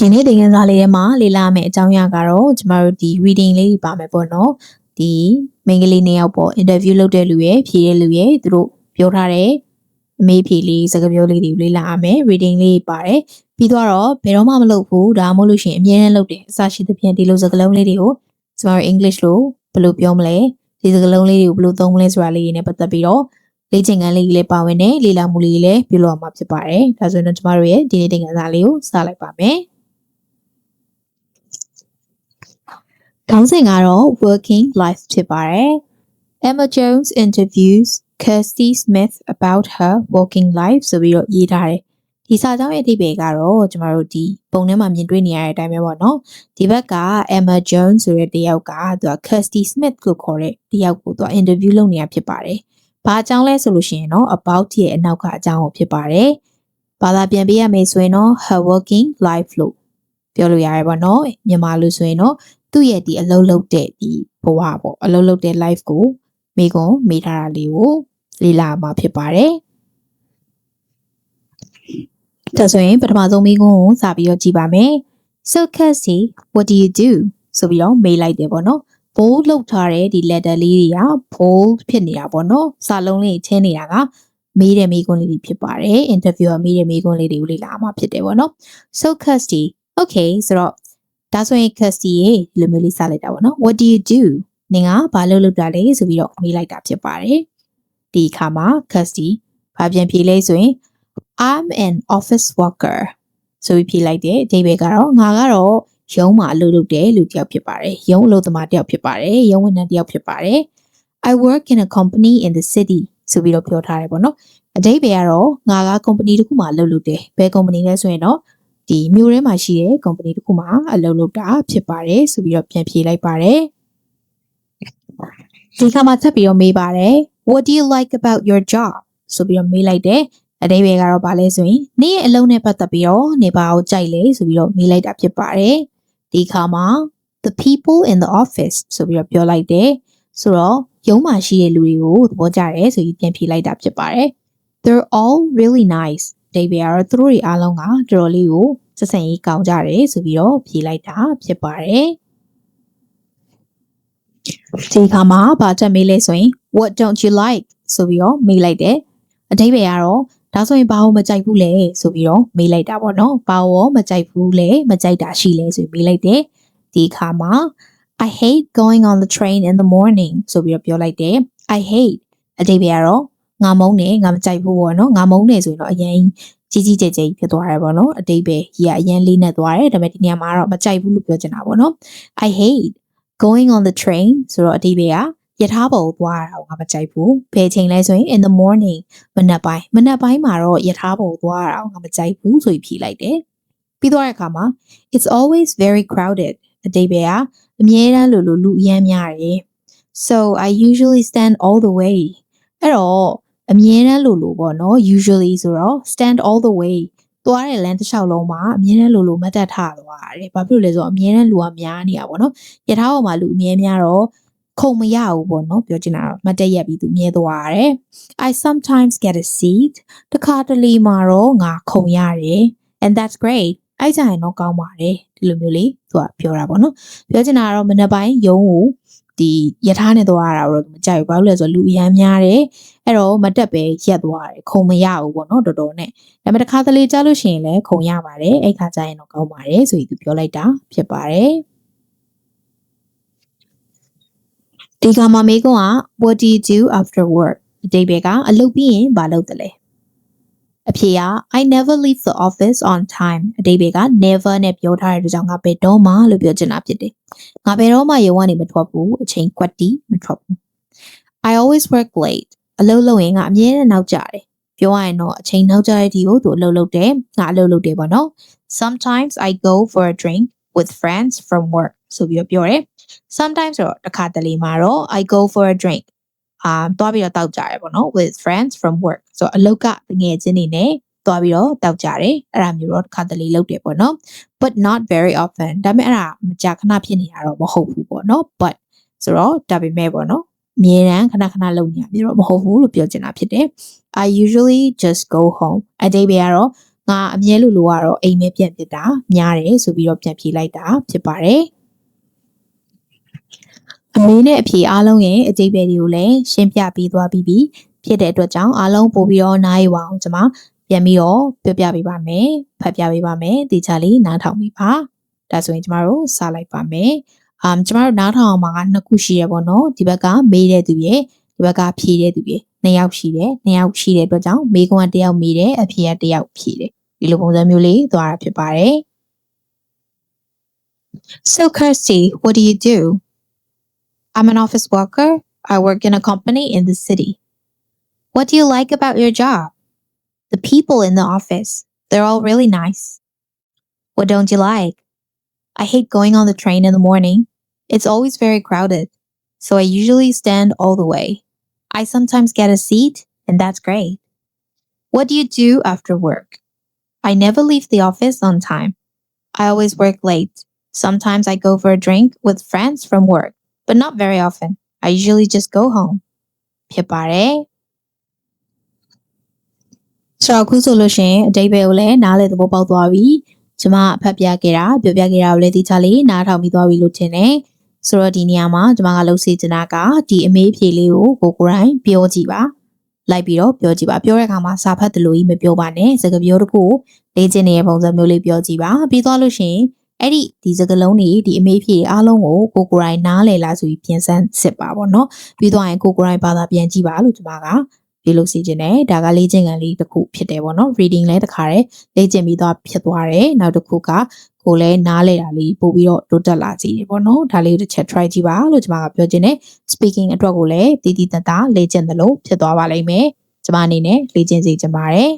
ဒီနေ့သင်ခန်းစာလေးထဲမှာလေ့လာမယ့်အကြောင်းအရာကတော့ကျမတို့ဒီ reading လေးတွေပါမယ်ပေါ့နော်ဒီမိန်းကလေးနှစ်ယောက်ပေါ့ interview လုပ်တဲ့လူရဲ့ဖြေတဲ့လူရဲ့သူတို့ပြောထားတဲ့အမေးဖြေလေးစကားပြောလေးတွေလေ့လာရမယ် reading လေးပါတယ်ပြီးတော့ဘယ်တော့မှမလုပ်ဘူးဒါမှမဟုတ်လို့ရှိရင်အမြဲတမ်းလုပ်တယ်အစရှိသဖြင့်ဒီလိုစကားလုံးလေးတွေကိုကျမတို့ English လို့ဘယ်လိုပြောမလဲဒီစကားလုံးလေးတွေကိုဘယ်လိုသုံးမလဲဆိုတာလေးတွေနဲ့ပတ်သက်ပြီးတော့လေ့ကျင့်ခန်းလေးကြီးလည်းပါဝင်တယ်လေ့လာမှုလေးကြီးလည်းပြုလုပ်ရမှာဖြစ်ပါတယ်ဒါဆိုရင်တော့ကျမတို့ရဲ့ဒီနေ့သင်ခန်းစာလေးကိုစလိုက်ပါမယ် ခေါင်းစဉ်ကတော့ working life ဖြစ်ပါတယ်။ Emma Jones interviews Kirsty Smith about her working life ဆိုပြီးတော့ရေးထားတယ်။ဒီစာကြောင်းရဲ့အဓိပ္ပာယ်ကတော့ကျမတို့ဒီပုံထဲမှာမြင်တွေ့နေရတဲ့အတိုင်းပဲပေါ့နော်။ဒီဘက်က Emma Jones ဆိုတဲ့တယောက်ကသူက Kirsty Smith ကိုခေါ်တဲ့တယောက်ကိုသူက interview လုပ်နေတာဖြစ်ပါတယ်။ဘာအကြောင်းလဲဆိုလို့ရှိရင်တော့ about ရဲ့အနောက်ကအကြောင်းကိုဖြစ်ပါတယ်။ဘာသာပြန်ပေးရမယ်ဆိုရင်တော့ her working life လို့ပြောလို့ရတယ်ပေါ့နော်။မြန်မာလိုဆိုရင်တော့ သူ့ရဲ့ဒီအလုပ်လုပ်တဲ့ဒီဘဝပေါ့အလုပ်လုပ်တဲ့ life ကိုမိကွန်မိထားတာလေးကိုလေ့လာမှာဖြစ်ပါတယ်။ဒါဆိုရင်ပထမဆုံးမိကွန်ကိုစပြီးတော့ကြည့်ပါမယ်။ So Cassie what do you do ဆိုပြီးတော့မေးလိုက်တယ်ပေါ့နော်။ bold လောက်ထားတဲ့ဒီ letter လေးတွေက bold ဖြစ်နေတာပေါ့နော်။စာလုံးလေးချင်းနေတာကမေးတဲ့မိကွန်းလေးတွေဖြစ်ပါတယ်။ interview ကမေးတဲ့မိကွန်းလေးတွေကိုလေ့လာမှာဖြစ်တယ်ပေါ့နော်။ So Kirsty okay ဆိုတော့ ဒါဆိုရင် Kirsty ရေဒီလိုမျိုးလေးစလိုက်တာပေါ့နော် What do you do နင်ကဘာလုပ်လုပ်တာလဲဆိုပြီးတော့မေးလိုက်တာဖြစ်ပါတယ်ဒီအခါမှာ Kirsty ဘာပြန်ဖြေလဲဆိုရင် I'm an office worker ဆိုပြီးဖြေလိုက်တယ်အဓိပ္ပာယ်ကတော့ငါကတော့ရုံးမှာအလုပ်လုပ်တယ်လူတစ်ယောက်ဖြစ်ပါတယ်ရုံးအလုပ်သမားတစ်ယောက်ဖြစ်ပါတယ်ရုံးဝန်ထမ်းတစ်ယောက်ဖြစ်ပါတယ် I work in a company in the city ဆိုပြီးတော့ပြောထားတယ်ပေါ့နော်အဓိပ္ပာယ်ကတော့ငါက company တစ်ခုမှာအလုပ်လုပ်တယ်ဘယ် company လဲဆိုရင်တော့ ဒီမြို့ထဲမှာရှိတဲ့ company တစ်ခုမှာအလုပ်လုပ်တာဖြစ်ပါတယ်ဆိုပြီးတော့ပြန်ဖြေလိုက်ပါတယ်ဒီခါမှာထပ်ပြီးတော့မေးပါတယ် What do you like about your job ဆိုပြီးတော့မေးလိုက်တယ်အတိပ္ပယ်ကတော့ဗာလဲဆိုရင်နေ့ရဲ့အလုပ်နဲ့ပတ်သက်ပြီးတော့နေပါအောင်ကြိုက်လဲဆိုပြီးတော့မေးလိုက်တာဖြစ်ပါတယ်ဒီခါမှာ the people in the office ဆိုပြီးတော့ပြောလိုက်တယ်ဆိုတော့ရုံးမှာရှိတဲ့လူတွေကိုသဘောကျတယ်ဆိုပြီးပြန်ဖြေလိုက်တာဖြစ်ပါတယ် they're all really nice ဒိဗေကတော့သူတို့တွေအားလုံးကတော်တော်လေးကိုစစင်ရေးကောင်းကြတယ်ဆိုပြီးတော့ဖြေလိုက်တာဖြစ်ပါတယ်ဒီခါမှာဘာချက်မေးလဲဆိုရင် what don't you like ဆိုပြီးတော့မေးလိုက်တယ်အတိပ္ပယ်ကတော့ဒါဆိုရင်ဘာလို့မကြိုက်ဘူးလဲဆိုပြီးတော့မေးလိုက်တာပေါ့နော်ဘာလို့မကြိုက်ဘူးလဲမကြိုက်တာရှိလဲဆိုပြီးမေးလိုက်တယ်ဒီခါမှာ I hate going on the train in the morning ဆိုပြီးတော့ပြောလိုက်တယ် I hate အတိပ္ပယ်ကတော့ ငါမုန်းတယ်ငါမကြိုက်ဘူးပေါ့နော်ငါမုန်းတယ်ဆိုရင်တော့အရင်ကြီးကြီးကျယ်ကျယ်ဖြစ်သွားတယ်ပေါ့နော်အတိတ်ပဲကြီးကအရင်လေးနဲ့သွားတယ်ဒါပေမဲ့ဒီနေရာမှာတော့မကြိုက်ဘူးလို့ပြောချင်တာပေါ့နော် I hate going on the train ဆိုတော့အတိတ်ပဲကယထာပေါ်သွားတာကိုငါမကြိုက်ဘူးဘယ်ချိန်လဲဆိုရင် in the morning မနက်ပိုင်းမနက်ပိုင်းမှာတော့ယထာပေါ်သွားတာကိုငါမကြိုက်ဘူးဆိုပြီးဖြေလိုက်တယ်ပြီးသွားတဲ့အခါမှာ it's always very crowded အတိတ်ပဲကအမြဲတမ်းလိုလိုလူအများများတယ် so i usually stand all the way အဲ့တော့ အမြဲတမ်းလိုလိုပေါ့နော် usually ဆိုတော့ stand all the way သွားတဲ့လမ်းတစ်လျှောက်လုံးမှာအမြဲတမ်းလိုလိုမတ်တက်ထသွားတယ်။ဘာဖြစ်လို့လဲဆိုတော့အမြဲတမ်းလူကများနေတာပေါ့နော်။ရထားပေါ်မှာလူအမြဲများတော့ခုံမရဘူးပေါ့နော်ပြောချင်တာတော့မတ်တက်ရက်ပြီးသူမြဲသွားရတယ်။ I sometimes get a seat တခါတလေမှာတော့ငါခုံရတယ် and that's great အဲ့ကြရင်တော့ကောင်းပါတယ်ဒီလိုမျိုးလေးသူကပြောတာပေါ့နော်။ပြောချင်တာကတော့မနေ့ပိုင်းယုံကို ဒီယထာနဲ့သွားရတာတော့မကြိုက်ဘူးဘာလို့လဲဆိုတော့လူအရန်များတယ်အဲ့တော့မတက်ပဲရက်သွားတယ်ခုံမရဘူးပေါ့နော်တော်တော်နဲ့ဒါပေမဲ့တစ်ခါတလေကြားလို့ရှိရင်လည်းခုံရပါတယ်အဲ့ခါကျရင်တော့ကောင်းပါတယ်ဆိုပြီးသူပြောလိုက်တာဖြစ်ပါတယ်ဒီကမှာမေးခွန်းက what do you do after work အတိတ်ပဲကအလုပ်ပြီးရင်မလုပ်တယ်လဲ အဖြေက I never leave the office on time အတိတ်ပဲက never နဲ့ပြောထားတဲ့ကြောင့်ငါဘယ်တော့မှလို့ပြောချင်တာဖြစ်တယ်ငါဘယ်တော့မှရုံကနေမထွက်ဘူးအချိန်ကွက်တီမထွက်ဘူး I always work late အလုပ်လုပ်ရင်ငါအမြဲတမ်းနောက်ကျတယ်ပြောရရင်တော့အချိန်နောက်ကျတဲ့ဒီကိုသူအလုပ်လုပ်တယ်ငါအလုပ်လုပ်တယ်ပေါ့နော် Sometimes I go for a drink with friends from work ဆိုပြီးတော့ပြောတယ် Sometimes ဆိုတော့တစ်ခါတလေမှာတော့ I go for a drink အာတွားပြီးတော့တောက်ကြတယ်ပေါ့နော် with friends from work ဆိုတော့အလုပ်ကငယ်ချင်းတွေနဲ့တွားပြီးတော့တောက်ကြတယ်အဲ့ဒါမျိုးတော့တစ်ခါတလေလုပ်တယ်ပေါ့နော် but not very often ဒါပေမဲ့အဲ့ဒါမကြာခဏဖြစ်နေတာတော့မဟုတ်ဘူးပေါ့နော် but ဆိုတော့ဒါပေမဲ့ပေါ့နော်အမြဲတမ်းခဏခဏလုပ်နေရပြီးတော့မဟုတ်ဘူးလို့ပြောချင်တာဖြစ်တယ် I usually just go home အတိတ်ပဲကတော့ငါအမြဲလိုလိုကတော့အိမ်မဲပြန်ဖြစ်တာများတယ်ဆိုပြီးတော့ပြန်ဖြေလိုက်တာဖြစ်ပါတယ် အမေနဲ့အဖေအားလုံးရဲ့အတိတ်ပဲတွေကိုလည်းရှင်းပြပြီးသွားပြီးပြီဖြစ်တဲ့အတွက်ကြောင့်အားလုံးပို့ပြီးတော့နားရပါအောင်ကျွန်မပြန်ပြီးတော့ပြောပြပေးပါမယ်ဖတ်ပြပေးပါမယ်တေချာလေးနားထောင်ပြီးပါဒါဆိုရင်ကျမတို့စလိုက်ပါမယ်အမ်ကျမတို့နားထောင်အောင်မှာကနှစ်ခုရှိရပေါ့နော်ဒီဘက်ကမေးတဲ့သူရဲ့ဒီဘက်ကဖြေတဲ့သူရဲ့နှစ်ယောက်ရှိတယ်နှစ်ယောက်ရှိတဲ့အတွက်ကြောင့်မေးခွန်းကတစ်ယောက်မေးတယ်အဖြေကတစ်ယောက်ဖြေတယ်ဒီလိုပုံစံမျိုးလေးသွားတာဖြစ်ပါတယ် So Kirsty, what do you do? I'm an office worker. I work in a company in the city. What do you like about your job? The people in the office. They're all really nice. What don't you like? I hate going on the train in the morning. It's always very crowded. So I usually stand all the way. I sometimes get a seat, and that's great. What do you do after work? I never leave the office on time. I always work late. Sometimes I go for a drink with friends from work, but not very often. I usually just go home. ဖြစ်ပါတယ်ဆိုတော့အခုဆိုလို့ရှိရင်အတိတ်ပဲကိုလည်းနားလည်သဘောပေါက်သွားပြီကျမအဖတ်ပြခဲ့တာပြောပြခဲ့တာကိုလည်းဒီချာလေးနားထောင်ပြီးသွားပြီလို့ထင်တယ်ဆိုတော့ဒီနေရာမှာကျမကလှုပ်စီချင်တာကဒီအမေးဖြေလေးကိုကိုကိုယ်တိုင်ပြောကြည့်ပါလိုက်ပြီးတော့ပြောကြည့်ပါပြောတဲ့အခါမှာစာဖတ်တယ်လို့ကြီးမပြောပါနဲ့စကားပြောတစ်ခုကိုလေ့ကျင့်နေတဲ့ပုံစံမျိုးလေးပြောကြည့်ပါပြီးသွားလို့ရှိရင် အဲ့ဒီဒီစကလုံးတွေဒီအမေးဖြေအားလုံးကိုကိုကိုယ်တိုင်နားလည်လာဆိုပြီးပြန်ဆန်းစစ်ပါပေါ့နော်ပြီးသွားရင်ကိုကိုယ်တိုင်ဘာသာပြန်ကြည့်ပါလို့ကျမကဒီလိုစီခြင်းနဲ့ဒါကလေ့ကျင့်ခန်းလေးတစ်ခုဖြစ်တယ်ပေါ့နော် reading လဲတခါတည်းလေ့ကျင့်ပြီးသွားဖြစ်သွားတယ်နောက်တစ်ခုကကိုလည်းနားလဲတာလေးပို့ပြီးတော့တိုးတက်လာကြည့်တယ်ပေါ့နော်ဒါလေးတစ်ချက် try ကြည့်ပါလို့ကျမကပြောခြင်းနဲ့ speaking အတွက်ကိုလည်းတည်တည်တတ်တာလေ့ကျင့်တယ်လို့ဖြစ်သွားပါလိမ့်မယ်ကျမအနေနဲ့လေ့ကျင့်စီချင်ပါတယ်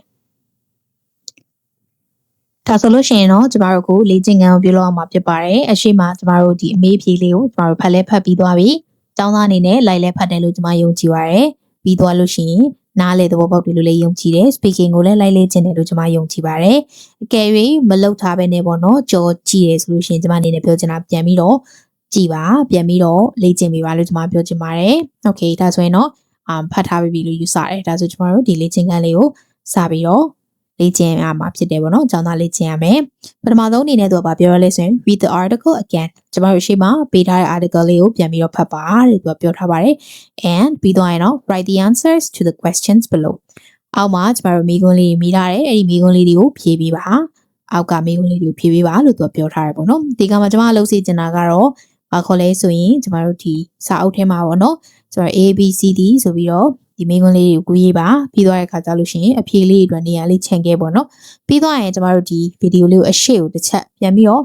ဒါဆိုလို့ရှိရင်တော့ကျမတို့ကိုလေ့ကျင့်ခန်းကိုပြုလုပ်အောင်မှာဖြစ်ပါတယ်အရှိမကျမတို့ဒီအမေးဖြေလေးကိုကျမတို့ဖတ်လဲဖတ်ပြီးသွားပြီကျောင်းသားအနေနဲ့လိုက်လဲဖတ်တယ်လို့ကျမယုံကြည်ပါတယ်ပြီးသွားလို့ရှိရင်နားလေသဘောပေါက်တယ်လို့လည်းယုံကြည်တယ် speaking ကိုလည်းလိုက်လေ့ကျင့်တယ်လို့ကျွန်မယုံကြည်ပါတယ်အကယ်၍မလောက်ထားပဲနဲ့ပေါ့နော်ကြော်ကြည့်တယ်ဆိုလို့ရှိရင်ကျွန်မအနေနဲ့ပြောချင်တာပြန်ပြီးတော့ကြည်ပါပြန်ပြီးတော့လေ့ကျင့်ပေးပါလို့ကျွန်မပြောချင်ပါတယ် okay ဒါဆိုရင်တော့အမ်ဖတ်ထားပြီလို့ယူဆတယ်ဒါဆိုကျွန်တော်တို့ဒီလေ့ကျင့်ခန်းလေးကိုစပြီးတော့ လေ့ကျင့်ရမှာဖြစ်တယ်ပေါ့နော်။ကျောင်းသားလေ့ကျင့်ရမယ်။ပထမဆုံးအနေနဲ့သူကဗာပြောရလဲဆိုရင် read the article again ကျွန်တော်တို့ရှေ့မှာပေးထားတဲ့ article လေးကိုပြန်ပြီးတော့ဖတ်ပါတဲ့သူကပြောထားပါတယ်။ and ပြီးတော့ရင်တော့ write the answers to the questions below အောက်မှာကျွန်တော်တို့မိကွန်းလေးမိထားတယ်အဲ့ဒီမိကွန်းလေးတွေကိုဖြည့်ပေးပါ။အောက်ကမိကွန်းလေးတွေကိုဖြည့်ပေးပါလို့သူကပြောထားတယ်ပေါ့နော်။ဒီကမှာကျွန်မလှုပ်စီချင်တာကတော့ဘာခေါ်လဲဆိုရင်ကျွန်တော်တို့ဒီစာအုပ်ထဲမှာပေါ့နော်။ကျွန်တော် A B C D ဆိုပြီးတော့ ဒီမိကွန်းလေးတွေကိုကူးရေးပါပြီးသွားတဲ့အခါကျလို့ရှိရင်အဖြေလေးတွေအတွက်နေရာလေးခြံခဲ့ပေါ့နော်ပြီးသွားရင်ကျမတို့ဒီဗီဒီယိုလေးကိုအရှိကိုတစ်ချက်ပြန်ပြီးတော့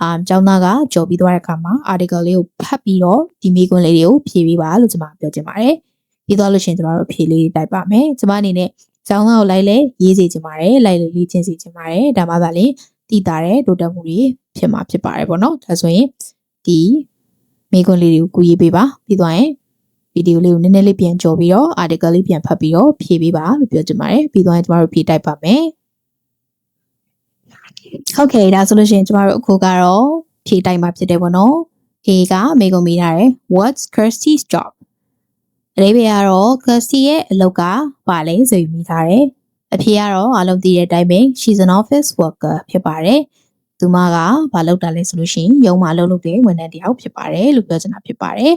အာကျောင်းသားကကြော်ပြီးသွားတဲ့အခါမှာ article လေးကိုဖတ်ပြီးတော့ဒီမိကွန်းလေးတွေကိုဖြည့်ပေးပါလို့ကျမပြောချင်ပါတယ်ပြီးသွားလို့ရှိရင်ကျမတို့အဖြေလေးတွေတိုက်ပါမယ်ကျမအနေနဲ့ကျောင်းသားကိုလိုက်လဲရေးစီချင်ပါတယ်လိုက်လေလေးချင်းစီချင်ပါတယ်ဒါမှသာလေတည်တာတဲ့တိုးတက်မှုတွေဖြစ်မှာဖြစ်ပါတယ်ပေါ့နော်ဒါဆိုရင်ဒီမိကွန်းလေးတွေကိုကူရေးပေးပါပြီးသွားရင် ဗီဒီယိုလေးကိုနည်းနည်းလေးပြန်ကြော်ပြီးတော့ article လေးပြန်ဖတ်ပြီးတော့ဖြည့်ပေးပါလို့ပြောချင်ပါတယ်ပြီးတော့ကျမတို့ဖြည့်တိုက်ပါမယ်ဟုတ်ကဲ့ဒါဆိုလို့ရှိရင်ကျမတို့အခုကတော့ဖြည့်တိုက်မှာဖြစ်တယ်ပေါ့နော် A ကမေကုံမိထားတယ် What's Kirsty's job အလေးပဲကတော့ Kirsty ရဲ့အလုပ်ကဘာလဲဆိုပြီးမိထားတယ်အဖြေကတော့အားလုံးသိတဲ့အတိုင်းပဲ she's an office worker ဖြစ်ပါတယ်သူမကဘာလုပ်တာလဲဆိုလို့ရှိရင်ရုံးမှာအလုပ်လုပ်တဲ့ဝန်ထမ်းတစ်ယောက်ဖြစ်ပါတယ်လို့ပြောချင်တာဖြစ်ပါတယ်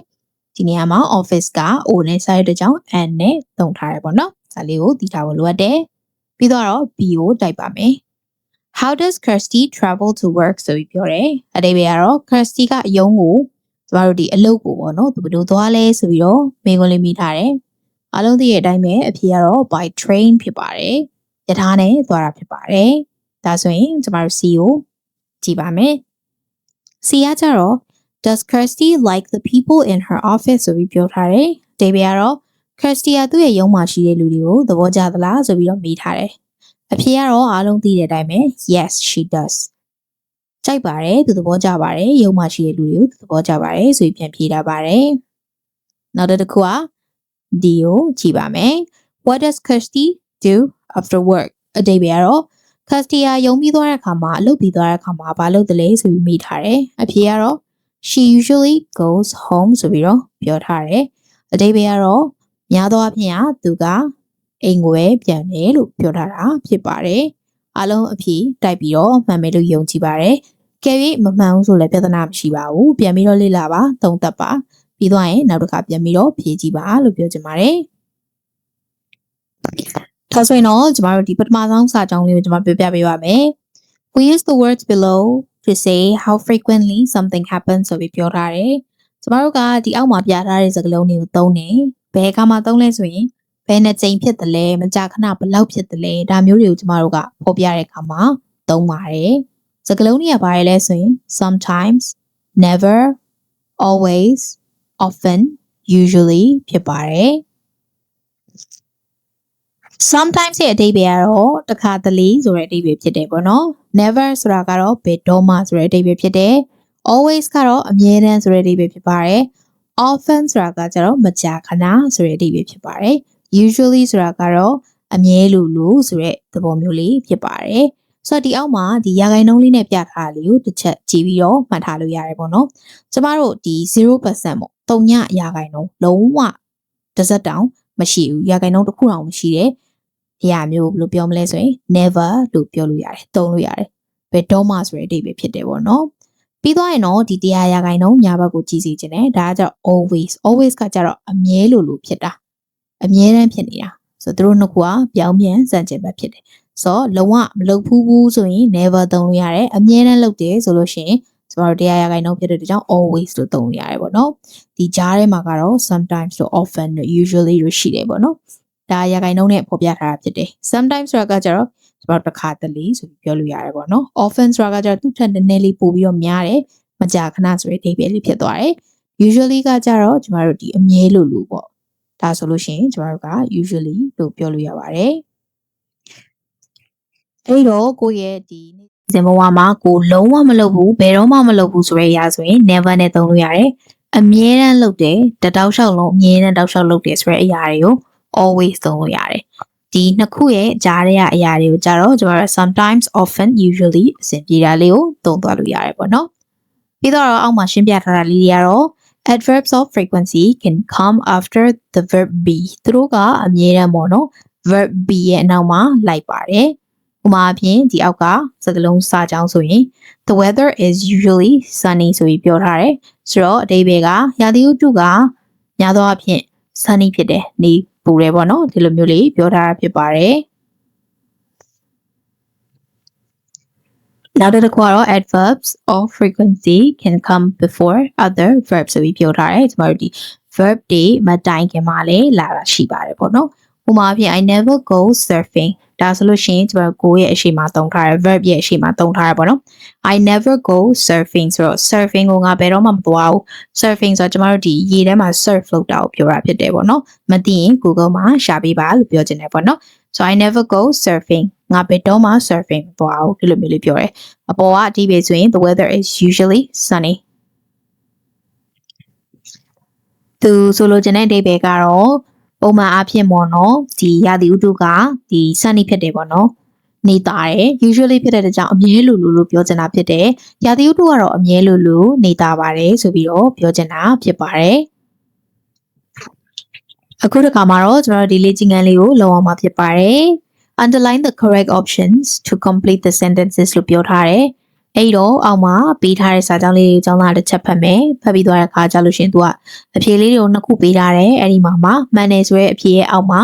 ဒီနေရာမှာ office က O နဲ့စာရတဲ့ကြောင့် N နဲ့သုံးထားရပေါ့နော်ဒါလေးကိုသိထားဖို့လိုအပ်တယ်ပြီးတော့ B ကိုတိုက်ပါမယ် How does Kirsty travel to work ဆိုပြီးပြောတယ်အတိပ္ပယ်ကတော့ Kirsty ကအယုံကိုကျမတို့ဒီအလုပ်ကိုပေါ့နော်သူဘယ်လိုသွားလဲဆိုပြီးတော့မေးခွန်းလေးမိထားတယ်အားလုံးသိတဲ့အတိုင်းပဲအဖြေကတော့ by train ဖြစ်ပါတယ်ယထာနဲ့သွားတာဖြစ်ပါတယ်ဒါဆိုရင်ကျမတို့ C ကိုကြည့်ပါမယ် C ကကြတော့ Does Kirsty like the people in her office ဆိုပြီးပြောထားတယ်။ဒေဘီကတော့ Kirsty ကသူ့ရဲ့ရုံးမှာရှိတဲ့လူတွေကိုသဘောကျသလားဆိုပြီးတော့မေးထားတယ်။အဖြေကတော့အားလုံးသိတဲ့အတိုင်းပဲ Yes she does ။ကြိုက်ပါတယ်သူသဘောကျပါတယ်ရုံးမှာရှိတဲ့လူတွေကိုသူသဘောကျပါတယ်ဆိုပြီးပြန်ဖြေထားပါတယ်။နောက်တစ်ခုက D ကိုကြည့်ပါမယ်။ What does Kirsty do after work အဒေဘီကတော့ Kirsty ကရုံးပြီးသွားတဲ့အခါမှာအလုပ်ပြီးသွားတဲ့အခါမှာဘာလုပ်တယ်လဲဆိုပြီးမေးထားတယ်။အဖြေကတော့ she usually goes home ဆိုပြီးတော့ပြောထားတယ်။အတိတ်ပဲကတော့များသောအားဖြင့်သူကအိမ်ကိုပဲပြန်တယ်လို့ပြောထားတာဖြစ်ပါတယ်။အားလုံးအဖြေတိုက်ပြီးတော့မှန်မယ်လို့ယုံကြည်ပါတယ်။ကဲ၍မမှန်ဘူးဆိုလည်းပြဿနာမရှိပါဘူး။ပြန်ပြီးတော့လေ့လာပါသုံးသပ်ပါပြီးသွားရင်နောက်တစ်ခါပြန်ပြီးတော့ဖြေကြည့်ပါလို့ပြောချင်ပါတယ်။ဒါဆိုရင်တော့ကျမတို့ဒီပထမဆုံးစာကြောင်းလေးကိုကျမပြောပြပေးပါမယ်။ We use the words below to say how frequently something happens ဆိုပြီးပြောထားတယ်။ကျမတို့ကဒီအောက်မှာပြထားတဲ့စကားလုံးတွေကိုသုံးတယ်။ဘယ်အခါမှာသုံးလဲဆိုရင်ဘယ်နှစ်ကြိမ်ဖြစ်တယ်လဲမကြာခဏဘယ်လောက်ဖြစ်တယ်လဲဒါမျိုးတွေကိုကျမတို့ကဖော်ပြတဲ့အခါမှာသုံးပါတယ်။စကားလုံးတွေကဘာတွေလဲဆိုရင် sometimes never always often usually ဖြစ်ပါတယ်။ sometimes ရဲ့အဓိပ္ပာယ်ကတော့တခါတလေဆိုတဲ့အဓိပ္ပာယ်ဖြစ်တယ်ပေါ့နော် never ဆိုတာကတော့ဘယ်တော့မှဆိုတဲ့အဓိပ္ပာယ်ဖြစ်တယ် always ကတော့အမြဲတမ်းဆိုတဲ့အဓိပ္ပာယ်ဖြစ်ပါတယ် often ဆိုတာကကျတော့မကြာခဏဆိုတဲ့အဓိပ္ပာယ်ဖြစ်ပါတယ် usually ဆိုတာကတော့အမြဲလိုလိုဆိုတဲ့သဘောမျိုးလေးဖြစ်ပါတယ်ဆိုတော့ဒီအောက်မှာဒီရာခိုင်နှုန်းလေးနဲ့ပြထားတာလေးကိုတစ်ချက်ကြည့်ပြီးတော့မှတ်ထားလို့ရတယ်ပေါ့နော်ကျမတို့ဒီ0%ပေါ့တုံညရာခိုင်နှုန်းလုံးဝတစ်စက်တောင်မရှိဘူးရာခိုင်နှုန်းတစ်ခုတောင်မရှိတဲ့ နေရာမျိုးဘယ်လိုပြောမလဲဆိုရင် never လို့ပြောလို့ရတယ်သုံးလို့ရတယ်ဘယ်တော့မှဆိုတဲ့အဓိပ္ပာယ်ဖြစ်တယ်ပေါ့နော်ပြီးသွားရင်တော့ဒီတရားရာခိုင်နှုန်းညာဘက်ကိုကြည့်စီခြင်းတယ်ဒါကကျတော့ always always ကကျတော့အမြဲလို့လို့ဖြစ်တာအမြဲတမ်းဖြစ်နေတာဆိုတော့သူတို့နှစ်ခုကပြောင်းပြန်စံကျင်ဘက်ဖြစ်တယ်ဆိုတော့လုံးဝမလုပ်ဘူးဘူးဆိုရင် never သုံးလို့ရတယ်အမြဲတမ်းလုပ်တယ်ဆိုလို့ရှိရင်ကျမတို့တရားရာခိုင်နှုန်းဖြစ်တဲ့ကြောင့် always လို့သုံးလို့ရတယ်ပေါ့နော်ဒီကြားထဲမှာကတော့ sometimes လို့ often လို့ usually လို့ရှိတယ်ပေါ့နော် ဒါရာခိုင်နှုန်းနဲ့ဖော်ပြထားတာဖြစ်တယ် sometimes ဆိုတာကကျတော့ကျမတို့တစ်ခါတလေဆိုပြီးပြောလို့ရတယ်ပေါ့နော် often ဆိုတာကကျတော့သူ့ထက်နည်းနည်းလေးပိုပြီးတော့များတယ်မကြာခဏဆိုတဲ့အဓိပ္ပာယ်လေးဖြစ်သွားတယ် usually ကကျတော့ကျမတို့ဒီအမြဲလို့လို့ပေါ့ဒါဆိုလို့ရှိရင်ကျမတို့က usually လို့ပြောလို့ရပါတယ်အဲ့တော့ကိုယ့်ရဲ့ဒီဇင်ဘဝမှာကိုလုံးဝမလုပ်ဘူးဘယ်တော့မှမလုပ်ဘူးဆိုတဲ့အရာဆိုရင် never နဲ့သုံးလို့ရတယ်အမြဲတမ်းလုပ်တယ်တတောက်လျှောက်လုံးအမြဲတမ်းတောက်လျှောက်လုပ်တယ်ဆိုတဲ့အရာတွေကို always သုံးလို့ရတယ်ဒီနှစ်ခုရဲ့ကြားထဲကအရာတွေကိုကြတော့ကျွန်တော်တို့ sometimes often usually အဆင်ပြေတာလေးကိုသုံးသွားလို့ရတယ်ပေါ့နော်ပြီးတော့အောက်မှာရှင်းပြထားတာလေးတွေကတော့ adverbs of frequency can come after the verb be သူတို့ကအမြဲတမ်းပေါ့နော် verb be ရဲ့အနောက်မှာလိုက်ပါတယ်ဥပမာအဖြစ်ဒီအောက်ကစကားလုံးစာကြောင်းဆိုရင် the weather is usually sunny ဆိုပြီးပြောထားတယ်ဆိုတော့အဓိပ္ပာယ်ကရာသီဥတုကများသောအားဖြင့် sunny ဖြစ်တယ်နေ ပူတယ်ပေါ့နော်ဒီလိုမျိုးလေးပြောထားတာဖြစ်ပါတယ်နောက်တစ်ခုကတော့ adverbs of frequency can come before other verbs ဆိုပြီးပြောထားတယ်ကျွန်တော်တို့ဒီ verb တွေမတိုင်ခင်မှာလည်းလာတာရှိပါတယ်ပေါ့နော်ဥပမာအဖြစ် I never go surfing ဒါဆိုလို့ရှိရင်ကျွန်တော် go ရဲ့အရှိမသုံးထားတယ် verb ရဲ့အရှိမသုံးထားရပေါ့နော် I never go surfing ဆိုတော့ surfing ကိုငါဘယ်တော့မှမသွားဘူး surfing ဆိုတော့ကျွန်တော်တို့ဒီရေထဲမှာ surf လုပ်တာကိုပြောတာဖြစ်တယ်ပေါ့နော်မသိရင် Google မှာရှာပေးပါလို့ပြောချင်တယ်ပေါ့နော် so I never go surfing ငါဘယ်တော့မှ surfing မသွားဘူးဒီလိုမျိုးလေးပြောတယ်အပေါ်ကအဓိပ္ပာယ်ဆိုရင် the weather is usually sunny သူဆိုလိုချင်တဲ့အဓိပ္ပာယ်ကတော့ ပုံမှန်အားဖြင့်ပေါ့နော်ဒီရာသီဥတုကဒီ sunny ဖြစ်တယ်ပေါ့နော်နေတာတယ် usually ဖြစ်တဲ့ကြောင့်အမြဲလိုလိုလို့ပြောချင်တာဖြစ်တယ်ရာသီဥတုကတော့အမြဲလိုလိုနေတာပါတယ်ဆိုပြီးတော့ပြောချင်တာဖြစ်ပါတယ်အခုတစ်ခါမှာတော့ကျွန်တော်တို့ဒီလေ့ကျင့်ခန်းလေးကိုလုပ်အောင်မှာဖြစ်ပါတယ် underline the correct options to complete the sentences လို့ပြောထားတယ် အဲ့တော့အောက်မှာပေးထားတဲ့စာကြောင်းလေးတွေအကြောင်းသားတစ်ချက်ဖတ်မယ်ဖတ်ပြီးသွားတဲ့အခါကျလို့ရှင်သူကအဖြေလေးတွေကိုနှစ်ခုပေးထားတယ်အဲ့ဒီမှာမှမှန်တယ်ဆိုရဲအဖြေရဲ့အောက်မှာ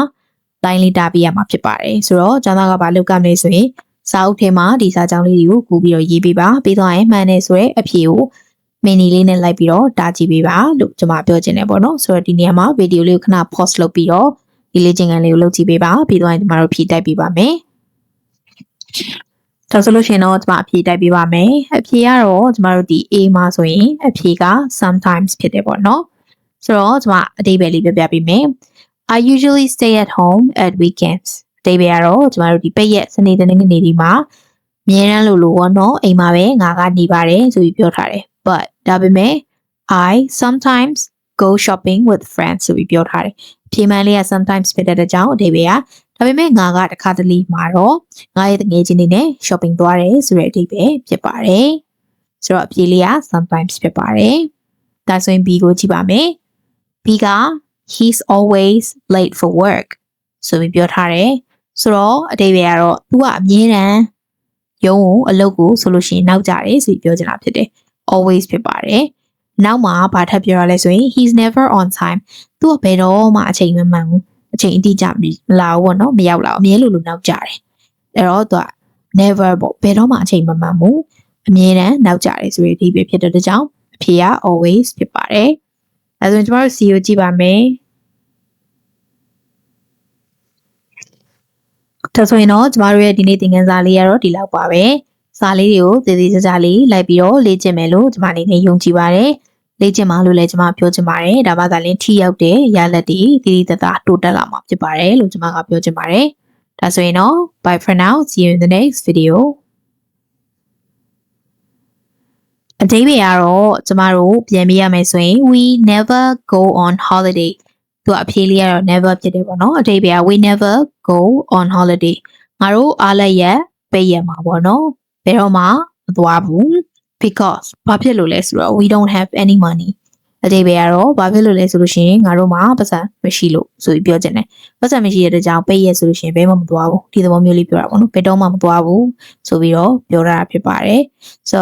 line လေးတာပေးရမှာဖြစ်ပါတယ်ဆိုတော့ကျောင်းသားကဘာလုပ်ကမလဲဆိုရင်စာအုပ်ထဲမှာဒီစာကြောင်းလေးတွေကိုကူပြီးတော့ရေးပေးပါပြီးတော့ရင်မှန်တယ်ဆိုရဲအဖြေကိုမင်းနီလေးနဲ့လိုက်ပြီးတော့တာကြည့်ပေးပါလို့ကျွန်မပြောချင်တယ်ပေါ့နော်ဆိုတော့ဒီနေရာမှာဗီဒီယိုလေးကိုခဏ pause လုပ်ပြီးတော့ဒီလေ့ကျင့်ခန်းလေးကိုလုပ်ကြည့်ပေးပါပြီးတော့ရင်ကျွန်တော်တို့ဖြည့်တိုက်ပေးပါမယ် ဒါဆိုလို့ရှိရင်တော့ကျွန်မအဖြေတိုက်ပေးပါမယ်အဖြေကတော့ကျွန်တော်တို့ဒီ A မှာဆိုရင်အဖြေက sometimes ဖြစ်တယ်ပေါ့နော်ဆိုတော့ကျွန်မအတိတ်ပဲလေးပြပြပေးမယ် I usually stay at home at weekends အတိတ်ပဲကတော့ကျွန်တော်တို့ဒီပိတ်ရက်စနေတနင်္ဂနွေဒီမှာအမြဲတမ်းလို့လို့ပေါ့နော်အိမ်မှာပဲငါကနေပါတယ်ဆိုပြီးပြောထားတယ် but ဒါပေမဲ့ I sometimes go shopping with friends ဆိုပြီးပြောထားတယ်ဖြေမှန်လေးက sometimes ဖြစ်တဲ့အကြောင်းအတိတ်ပဲက ဒါပေမဲ့ငါကတခါတလေမှာတော့ငါရဲ့တငယ်ချင်းတွေနဲ့ shopping သွားတယ်ဆိုတဲ့အဓိပ္ပာယ်ဖြစ်ပါတယ်ဆိုတော့အဖြေလေးက sometimes ဖြစ်ပါတယ်ဒါဆိုရင် B ကိုကြည့်ပါမယ် B က he's always late for work ဆိုပြီးပြောထားတယ်ဆိုတော့အတိပ္ပယ်ကတော့သူကအမြဲတမ်းရုံးကိုအလုပ်ကိုဆိုလို့ရှိရင်နောက်ကြတယ် ဆိုပြီးပြောချင်တာဖြစ်တယ် always ဖြစ်ပါတယ်နောက်မှာဘာထပ်ပြောရလဲဆိုရင် he's never on time သူကဘယ်တော့မှအချိန်မမှန်ဘူး အချိန်အတိအကျမလာဘူးပေါ့နော်မရောက်လာဘူးအမြဲလိုလိုနောက်ကြတယ်အဲ့တော့သူက never ပေါ့ဘယ်တော့မှအချိန်မမှန်ဘူးအမြဲတမ်းနောက်ကြတယ်ဆိုရင်ဒီပဲဖြစ်တဲ့ကြောင့်အဖြေက always ဖြစ်ပါတယ်အဲဒါဆိုရင်ကျမတို့ CEO ကြည့်ပါမယ်ဒါဆိုရင်တော့ကျမတို့ရဲ့ဒီနေ့သင်ခန်းစာလေးကတော့ဒီလောက်ပါပဲစာလေးတွေကိုတည်တည်ကြကြလေးလိုက်ပြီးတော့လေ့ကျင့်မယ်လို့ကျမအနေနဲ့ယုံကြည်ပါတယ် လေ့ကျင့်ပါလို့လည်းကျမပြောချင်ပါတယ်ဒါမှသာလျှင်ထိရောက်တဲ့ရလဒ်တွေတည်တည်တသားတိုးတက်လာမှာဖြစ်ပါတယ်လို့ကျမကပြောချင်ပါတယ်ဒါဆိုရင်တော့ bye for now see you in the next video အတိပ္ပယ်ကတော့ကျမတို့ပြန်ပြရမယ်ဆိုရင် we never go on holiday သူကအဖြေလေးကတော့ never ဖြစ်တယ်ပေါ့နော်အတိပ္ပယ်က we never go on holiday ငါတို့အားလည်းရက်ပေးရမှာပေါ့နော်ဘယ်တော့မှမသွားဘူး because ဘာဖြစ်လို့လဲဆိုတော့ we don't have any money အတိပ္ပယ်ကတော့ဘာဖြစ်လို့လဲဆိုလို့ရှိရင်ငါတို့မှာပတ်စံမရှိလို့ဆိုပြီးပြောချင်တယ်ပတ်စံမရှိတဲ့ကြောင့်ပေးရဆိုလို့ရှိရင်ဘယ်မှမသွားဘူးဒီသဘောမျိုးလေးပြောတာပေါ့နော်ဘယ်တော့မှမသွားဘူးဆိုပြီးတော့ပြောတာဖြစ်ပါတယ် so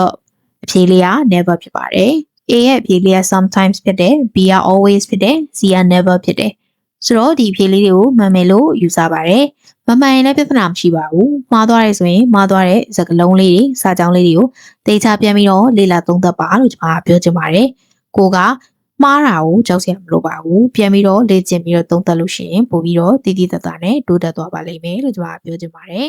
အဖြေလေးက never ဖြစ်ပါတယ် A ရဲ့အဖြေလေးက sometimes ဖြစ်တယ် B က always ဖြစ်တယ် C က never ဖြစ်တယ် ဆိုတော့ဒီအဖြေလေးတွေကိုမှန်မယ်လို့ယူဆပါတယ်မမှန်ရင်လည်းပြဿနာမရှိပါဘူးမှားသွားတယ်ဆိုရင်မှားသွားတဲ့စကားလုံးလေးတွေစာကြောင်းလေးတွေကိုတေချာပြန်ပြီးတော့လေ့လာသုံးသပ်ပါလို့ကျွန်မပြောချင်ပါတယ်ကိုကမှားတာကိုကြောက်စရာမလိုပါဘူးပြန်ပြီးတော့လေ့ကျင့်ပြီးတော့သုံးသပ်လို့ရှိရင်ပို့ပြီးတော့တည်တည်တတ်တာနဲ့တိုးတက်သွားပါလိမ့်မယ်လို့ကျွန်မပြောချင်ပါတယ်